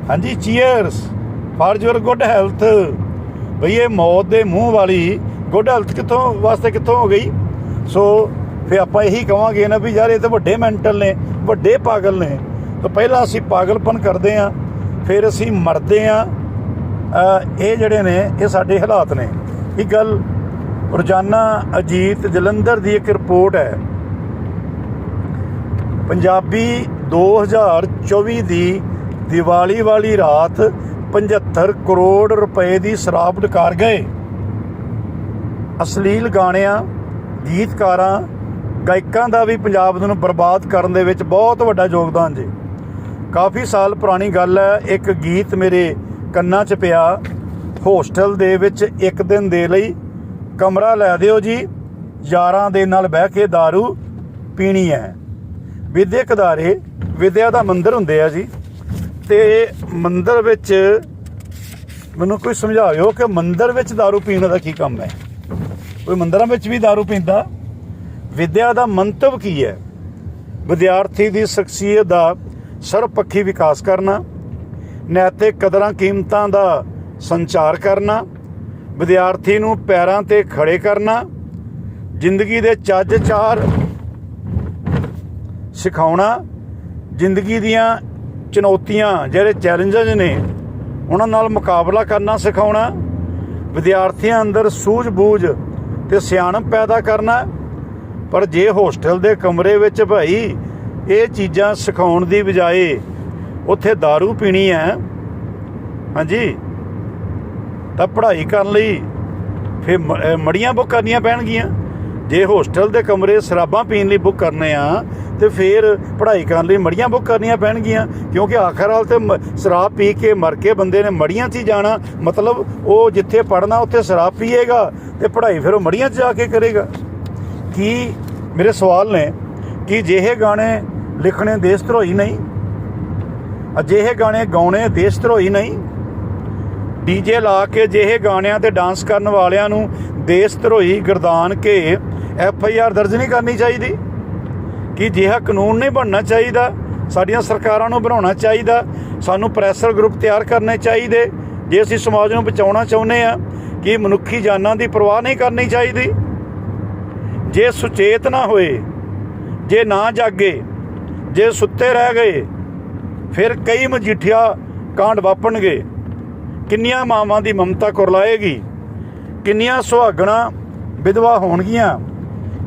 S1: ਹਾਂਜੀ cheers for your good health. ਬਈ, ਇਹ ਮੌਤ ਦੇ ਮੂੰਹ ਵਾਲੀ ਗੁੱਡ ਹੈਲਥ ਕਿੱਥੋਂ ਵਾਸਤੇ ਕਿੱਥੋਂ ਹੋ ਗਈ? ਸੋ ਫੇ ਆਪਾਂ ਇਹੀ ਕਵਾਂਗੇ ਨਾ ਵੀ ਯਾਰ, ਇਹ ਤਾਂ ਵੱਡੇ ਮੈਂਟਲ ਨੇ, ਵੱਡੇ ਪਾਗਲ ਨੇ। ਤਾਂ ਪਹਿਲਾਂ ਅਸੀਂ ਪਾਗਲਪਨ ਕਰਦੇ ਆਂ। ਫਿਰ ਅਸੀਂ ਮਰਦੇ ਆਂ ਇਹ ਜਿਹੜੇ ਨੇ, ਇਹ ਸਾਡੇ ਹਾਲਾਤ ਨੇ। ਇਹ ਗੱਲ ਰੋਜ਼ਾਨਾ ਅਜੀਤ ਜਲੰਧਰ ਦੀ ਇੱਕ ਰਿਪੋਰਟ ਹੈ। ਪੰਜਾਬੀ 2024 ਦੀ ਦੀਵਾਲੀ ਵਾਲੀ ਰਾਤ 75 ਕਰੋੜ ਰੁਪਏ ਦੀ ਸ਼ਰਾਬ ਡਕਾਰ ਗਏ। ਅਸ਼ਲੀਲ ਗਾਣਿਆਂ, ਗੀਤਕਾਰਾਂ, ਗਾਇਕਾਂ ਦਾ ਵੀ ਪੰਜਾਬ ਨੂੰ ਬਰਬਾਦ ਕਰਨ ਦੇ ਵਿੱਚ ਬਹੁਤ ਵੱਡਾ ਯੋਗਦਾਨ ਜੇ। ਕਾਫੀ ਸਾਲ ਪੁਰਾਣੀ ਗੱਲ ਹੈ ਇੱਕ ਗੀਤ ਮੇਰੇ ਕੰਨਾਂ 'ਚ ਪਿਆ ਹੋਸਟਲ ਦੇ ਵਿੱਚ ਇੱਕ ਦਿਨ ਦੇ ਲਈ ਕਮਰਾ ਲੈ ਦਿਓ ਜੀ ਯਾਰਾਂ ਦੇ ਨਾਲ ਬਹਿ ਕੇ दारू ਪੀਣੀ ਹੈ ਵਿਦਿਅਕ ਅਦਾਰੇ ਵਿਦਿਆ ਦਾ ਮੰਦਿਰ ਹੁੰਦੇ ਆ ਜੀ ਤੇ ਮੰਦਿਰ ਵਿੱਚ ਮੈਨੂੰ ਕੋਈ ਸਮਝਾਇਓ ਕਿ ਮੰਦਿਰ ਵਿੱਚ दारू ਪੀਣ ਦਾ ਕੀ ਕੰਮ ਹੈ ਕੋਈ ਮੰਦਿਰਾਂ ਵਿੱਚ ਵੀ दारू ਪੀਂਦਾ ਵਿਦਿਆ ਦਾ ਮੰਤਵ ਕੀ ਹੈ ਵਿਦਿਆਰਥੀ ਦੀ ਸ਼ਖਸੀਅਤ ਦਾ ਸਰਵਪੱਖੀ ਵਿਕਾਸ ਕਰਨਾ, ਨੈਤਿਕ ਕਦਰਾਂ ਕੀਮਤਾਂ ਦਾ ਸੰਚਾਰ ਕਰਨਾ, ਵਿਦਿਆਰਥੀ ਨੂੰ ਪੈਰਾਂ ਤੇ ਖੜੇ ਕਰਨਾ, ਜ਼ਿੰਦਗੀ ਦੇ ਚੱਜ ਚਾਰ ਸਿਖਾਉਣਾ, ਜ਼ਿੰਦਗੀ ਦੀਆਂ ਚੁਣੌਤੀਆਂ ਜਿਹੜੇ ਚੈਲੰਜਸ ਨੇ, ਉਹਨਾਂ ਨਾਲ ਮੁਕਾਬਲਾ ਕਰਨਾ ਸਿਖਾਉਣਾ, ਵਿਦਿਆਰਥੀਆਂ ਅੰਦਰ ਸੂਝ-ਬੂਝ ਤੇ ਸਿਆਣਪ ਪੈਦਾ ਕਰਨਾ, ਪਰ ਜੇ ਹੋਸਟਲ ਦੇ ਕਮਰੇ ਵਿੱਚ ਭਾਈ ਇਹ ਚੀਜ਼ਾਂ ਸਿਖਾਉਣ ਦੀ ਬਜਾਏ ਉੱਥੇ दारू ਪੀਣੀ ਹੈ। ਹਾਂਜੀ। ਤਾਂ ਪੜ੍ਹਾਈ ਕਰਨ ਲਈ ਫਿਰ ਮ- ਮੜੀਆਂ ਬੁੱਕ ਕਰਨੀਆਂ ਪੈਣਗੀਆਂ। ਜੇ ਹੋਸਟਲ ਦੇ ਕਮਰੇ ਸ਼ਰਾਬਾਂ ਪੀਣ ਲਈ ਬੁੱਕ ਕਰਨੇ ਆ, ਤੇ ਫਿਰ ਪੜ੍ਹਾਈ ਕਰਨ ਲਈ ਮੜੀਆਂ ਬੁੱਕ ਕਰਨੀਆਂ ਪੈਣਗੀਆਂ। ਕਿਉਂਕਿ ਆਖਰ ਹਾਲ ਤੇ ਮ- ਸ਼ਰਾਬ ਪੀ ਕੇ ਮਰ ਕੇ ਬੰਦੇ ਨੇ ਮੜੀਆਂ 'ਚ ਹੀ ਜਾਣਾ। ਮਤਲਬ ਉਹ ਜਿੱਥੇ ਪੜਨਾ ਉੱਥੇ ਸ਼ਰਾਬ ਪੀਏਗਾ ਤੇ ਪੜ੍ਹਾਈ ਫਿਰ ਉਹ ਮੜੀਆਂ 'ਚ ਜਾ ਕੇ ਕਰੇਗਾ। ਕੀ ਮੇਰੇ ਸਵਾਲ ਨੇ ਕਿ ਜਿਹੇ ਗਾਣੇ ਲਿਖਣੇ ਦੇਸ਼ ਧਰੋਹੀ ਨਹੀਂ। ਅਜਿਹੇ ਗਾਣੇ ਗਾਉਣੇ ਦੇਸ਼ ਧਰੋਹੀ ਨਹੀਂ। ਡੀਜੇ ਲਾ ਕੇ ਜਿਹੇ ਗਾਣਿਆਂ ਤੇ ਡਾਂਸ ਕਰਨ ਵਾਲਿਆਂ ਨੂੰ ਦੇਸ਼ ਧਰੋਹੀ ਗਰਦਾਨ ਕੇ ਐਫ ਆਈ ਆਰ ਦਰਜ ਨਹੀਂ ਕਰਨੀ ਚਾਹੀਦੀ। ਕਿ ਜਿਹਾ ਕਾਨੂੰਨ ਨਹੀਂ ਬਣਨਾ ਚਾਹੀਦਾ? ਸਾਡੀਆਂ ਸਰਕਾਰਾਂ ਨੂੰ ਬਣਾਉਣਾ ਚਾਹੀਦਾ। ਸਾਨੂੰ ਪ੍ਰੈਸ਼ਰ ਗਰੁੱਪ ਤਿਆਰ ਕਰਨੇ ਚਾਹੀਦੇ। ਜੇ ਅਸੀਂ ਸਮਾਜ ਨੂੰ ਬਚਾਉਣਾ ਚਾਹੁੰਦੇ ਆ ਕਿ ਮਨੁੱਖੀ ਜਾਨਾਂ ਦੀ ਪਰਵਾਹ ਨਹੀਂ ਕਰਨੀ ਚਾਹੀਦੀ? ਜੇ ਸੁਚੇਤ ਨਾ ਹੋਏ, ਜੇ ਨਾ ਜਾਗੇ ਜੇ ਸੁੱਤੇ ਰਹਿ ਗਏ, ਫਿਰ ਕਈ ਮਜੀਠੀਆ ਕਾਂਡ ਵਾਪਣਗੇ। ਕਿੰਨੀਆਂ ਮਾਵਾਂ ਦੀ ਮਮਤਾ ਕੁਰਲਾਏਗੀ, ਕਿੰਨੀਆਂ ਸੁਹਾਗਣਾ ਵਿਧਵਾ ਹੋਣਗੀਆਂ,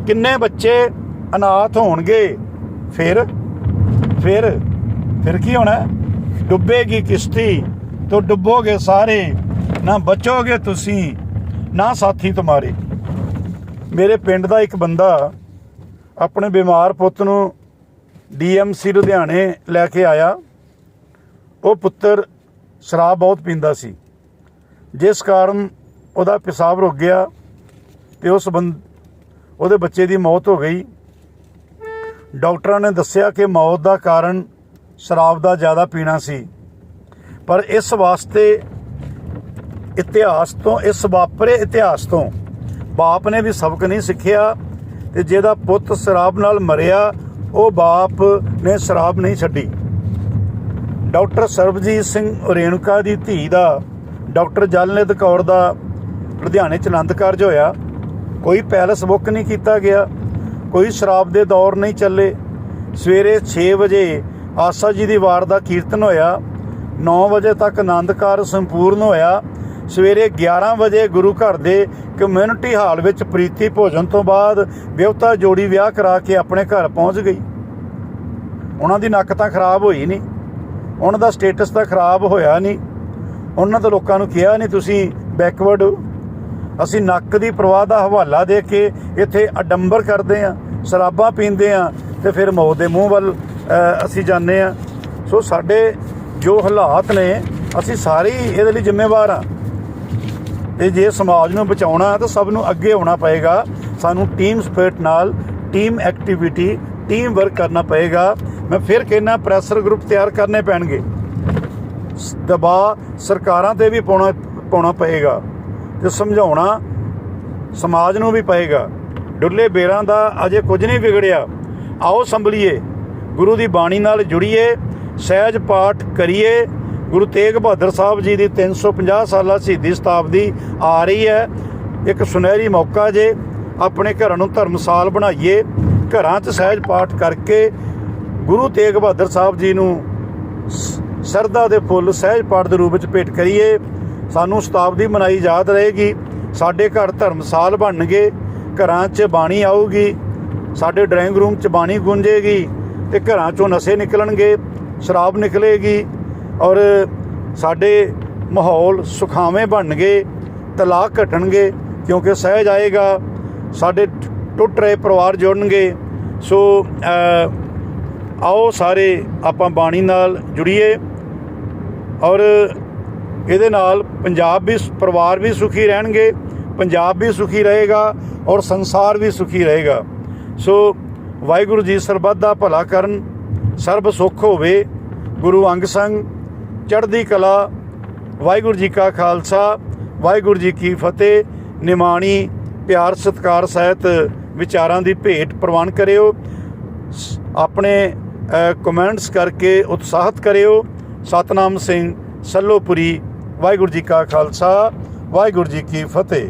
S1: ਕਿੰਨੇ ਬੱਚੇ ਅਨਾਥ ਹੋਣਗੇ, ਫਿਰ ਫਿਰ ਫਿਰ ਕੀ ਹੋਣਾ? ਡੁੱਬੇਗੀ ਕਿਸ਼ਤੀ ਤੋਂ ਡੁੱਬੋਗੇ ਸਾਰੇ, ਨਾ ਬਚੋਗੇ ਤੁਸੀਂ, ਨਾ ਸਾਥੀ ਤੁਹਾਰੇ। ਮੇਰੇ ਪਿੰਡ ਦਾ ਇੱਕ ਬੰਦਾ ਆਪਣੇ ਬਿਮਾਰ ਪੁੱਤ ਨੂੰ ਡੀਐਮਸੀ ਲੁਧਿਆਣੇ ਲੈ ਕੇ ਆਇਆ। ਉਹ ਪੁੱਤਰ ਸ਼ਰਾਬ ਬਹੁਤ ਪੀਂਦਾ ਸੀ। ਜਿਸ ਕਾਰਨ ਉਹਦਾ ਪਿਸ਼ਾਬ ਰੁਕ ਗਿਆ ਤੇ ਉਸ ਬੰਦ, ਉਹਦੇ ਬੱਚੇ ਦੀ ਮੌਤ ਹੋ ਗਈ। ਡਾਕਟਰਾਂ ਨੇ ਦੱਸਿਆ ਕਿ ਮੌਤ ਦਾ ਕਾਰਨ ਸ਼ਰਾਬ ਦਾ ਜ਼ਿਆਦਾ ਪੀਣਾ ਸੀ। ਪਰ ਇਸ ਵਾਸਤੇ ਇਤਿਹਾਸ ਤੋਂ, ਇਸ ਵਾਪਰੇ ਇਤਿਹਾਸ ਤੋਂ ਬਾਪ ਨੇ ਵੀ ਸਬਕ ਨਹੀਂ ਸਿੱਖਿਆ ਤੇ ਜਿਹਦਾ ਪੁੱਤ ਸ਼ਰਾਬ ਨਾਲ ਮਰਿਆ ਉਹ ਬਾਪ ਨੇ ਸ਼ਰਾਬ ਨਹੀਂ ਛੱਡੀ। ਡਾਕਟਰ ਸਰਬਜੀਤ ਸਿੰਘ ਰੇਣੂਕਾ ਦੀ ਧੀ ਦਾ, ਡਾਕਟਰ ਜਲਨਿਤ ਕੌਰ ਦਾ ਲੁਧਿਆਣੇ ਚ ਆਨੰਦ ਕਾਰਜ ਹੋਇਆ। ਕੋਈ ਪੈਲਸ ਬੁੱਕ ਨਹੀਂ ਕੀਤਾ ਗਿਆ, ਕੋਈ ਸ਼ਰਾਬ ਦੇ ਦੌਰ ਨਹੀਂ ਚੱਲੇ। ਸਵੇਰੇ 6 ਵਜੇ ਆਸਾ ਜੀ ਦੀ ਵਾਰ ਦਾ ਕੀਰਤਨ ਹੋਇਆ। 9 ਵਜੇ ਤੱਕ ਆਨੰਦ ਕਾਰਜ ਸੰਪੂਰਨ ਹੋਇਆ। ਸਵੇਰੇ 11 ਵਜੇ ਗੁਰੂ ਘਰ ਦੇ ਕਮਿਊਨਿਟੀ ਹਾਲ ਵਿੱਚ ਪ੍ਰੀਤੀ ਭੋਜਨ ਤੋਂ ਬਾਅਦ ਵਿਆਹੁਤਾ ਜੋੜੀ ਵਿਆਹ ਕਰਾ ਕੇ ਆਪਣੇ ਘਰ ਪਹੁੰਚ ਗਈ। ਉਹਨਾਂ ਦੀ ਨੱਕ ਤਾਂ ਖਰਾਬ ਹੋਈ ਨਹੀਂ। ਉਹਨਾਂ ਦਾ ਸਟੇਟਸ ਤਾਂ ਖਰਾਬ ਹੋਇਆ ਨਹੀਂ। ਉਹਨਾਂ ਤਾਂ ਲੋਕਾਂ ਨੂੰ ਕਿਹਾ ਨਹੀਂ, ਤੁਸੀਂ ਬੈਕਵਰਡ ਅਸੀਂ ਨੱਕ ਦੀ ਪ੍ਰਵਾਹ ਦਾ ਹਵਾਲਾ ਦੇ ਕੇ ਇੱਥੇ ਅਡੰਬਰ ਕਰਦੇ ਆ ਸ਼ਰਾਬਾਂ ਪੀਂਦੇ ਆ ਤੇ ਫਿਰ ਮੌਤ ਦੇ ਮੂੰਹ ਵੱਲ ਅਸੀਂ ਜਾਂਦੇ ਆ ਸੋ ਸਾਡੇ ਜੋ ਹਾਲਾਤ ਨੇ, ਅਸੀਂ ਸਾਰੇ ਇਹਦੇ ਲਈ ਜ਼ਿੰਮੇਵਾਰ ਆ ਤੇ ਜੇ ਸਮਾਜ ਨੂੰ ਬਚਾਉਣਾ ਤਾਂ ਸਭ ਨੂੰ ਅੱਗੇ ਆਉਣਾ ਪਏਗਾ। ਸਾਨੂੰ ਟੀਮ ਸਪਿਰਿਟ ਨਾਲ ਟੀਮ ਐਕਟੀਵਿਟੀ ਟੀਮ ਵਰਕ ਕਰਨਾ ਪਏਗਾ। ਮੈਂ ਫਿਰ ਕਹਿਣਾ ਪ੍ਰੈਸ਼ਰ ਗਰੁੱਪ ਤਿਆਰ ਕਰਨੇ ਪੈਣਗੇ। ਦਬਾਅ ਸਰਕਾਰਾਂ ਤੇ ਵੀ ਪਾਉਣਾ ਪਾਉਣਾ ਪਏਗਾ ਤੇ ਸਮਝਾਉਣਾ ਸਮਾਜ ਨੂੰ ਵੀ ਪਏਗਾ। ਡੁੱਲੇ ਬੇਰਾਂ ਦਾ ਅਜੇ ਕੁਝ ਨਹੀਂ ਵਿਗੜਿਆ। ਆਓ ਸੰਭਲੀਏ, ਗੁਰੂ ਦੀ ਬਾਣੀ ਨਾਲ ਜੁੜੀਏ, ਸਹਿਜ ਪਾਠ ਕਰੀਏ ਗੁਰੂ ਤੇਗ ਬਹਾਦਰ ਸਾਹਿਬ ਜੀ ਦੀ 350 ਸਾਲਾ ਸ਼ਹੀਦੀ ਸ਼ਤਾਬਦੀ ਆ ਰਹੀ ਹੈ। ਇੱਕ ਸੁਨਹਿਰੀ ਮੌਕਾ ਜੇ, ਆਪਣੇ ਘਰਾਂ ਨੂੰ ਧਰਮਸਾਲ ਬਣਾਈਏ, ਘਰਾਂ 'ਚ ਸਹਿਜ ਪਾਠ ਕਰਕੇ ਗੁਰੂ ਤੇਗ ਬਹਾਦਰ ਸਾਹਿਬ ਜੀ ਨੂੰ ਸ- ਸਰਦਾ ਦੇ ਫੁੱਲ, ਸਹਿਜ ਪਾਠ ਦੇ ਰੂਪ ਵਿੱਚ ਭੇਟ ਕਰੀਏ। ਸਾਨੂੰ ਸ਼ਤਾਬਦੀ ਮਨਾਈ ਯਾਦ ਰਹੇਗੀ। ਸਾਡੇ ਘਰ ਧਰਮਸਾਲ ਬਣਨਗੇ, ਘਰਾਂ 'ਚ ਬਾਣੀ ਆਊਗੀ, ਸਾਡੇ ਡਰਾਇੰਗ ਰੂਮ 'ਚ ਬਾਣੀ ਗੂੰਜੇਗੀ ਤੇ ਘਰਾਂ 'ਚੋਂ ਨਸ਼ੇ ਨਿਕਲਣਗੇ, ਸ਼ਰਾਬ ਨਿਕਲੇਗੀ। ਔਰ ਸਾਡੇ ਮਾਹੌਲ ਸੁਖਾਵੇਂ ਬਣਨਗੇ, ਤਲਾਕ ਘਟਣਗੇ, ਕਿਉਂਕਿ ਸਹਿਜ ਆਏਗਾ, ਸਾਡੇ ਟੁੱਟ ਰਹੇ ਪਰਿਵਾਰ ਜੁੜਨਗੇ। ਸੋ ਆਓ ਸਾਰੇ ਆਪਾਂ ਬਾਣੀ ਨਾਲ ਜੁੜੀਏ ਔਰ ਇਹਦੇ ਨਾਲ ਪੰਜਾਬ ਵੀ ਪਰਿਵਾਰ ਵੀ ਸੁਖੀ ਰਹਿਣਗੇ, ਪੰਜਾਬ ਵੀ ਸੁਖੀ ਰਹੇਗਾ ਔਰ ਸੰਸਾਰ ਵੀ ਸੁਖੀ ਰਹੇਗਾ। ਸੋ, ਵਾਹਿਗੁਰੂ ਜੀ ਸਰਬੱਤ ਦਾ ਭਲਾ ਕਰਨ, ਸਰਬ ਸੁਖ ਹੋਵੇ, ਗੁਰੂ ਅੰਗ ਸੰਗ ਚੜ੍ਹਦੀ ਕਲਾ, ਵਾਹਿਗੁਰੂ ਜੀ ਕਾ ਖਾਲਸਾ, ਵਾਹਿਗੁਰੂ ਜੀ ਕੀ ਫਤਿਹ। ਨਿਮਾਣੀ ਪਿਆਰ ਸਤਿਕਾਰ ਸਹਿਤ ਵਿਚਾਰਾਂ ਦੀ ਭੇਟ ਪ੍ਰਵਾਨ ਕਰਿਓ। ਸ- ਆਪਣੇ ਕਮੈਂਟਸ ਕਰਕੇ ਉਤਸ਼ਾਹਿਤ ਕਰਿਓ। ਸਤਨਾਮ ਸਿੰਘ ਸੱਲੋਪੁਰੀ, ਵਾਹਿਗੁਰੂ ਜੀ ਕਾ ਖਾਲਸਾ, ਵਾਹਿਗੁਰੂ ਜੀ ਕੀ ਫਤਿਹ।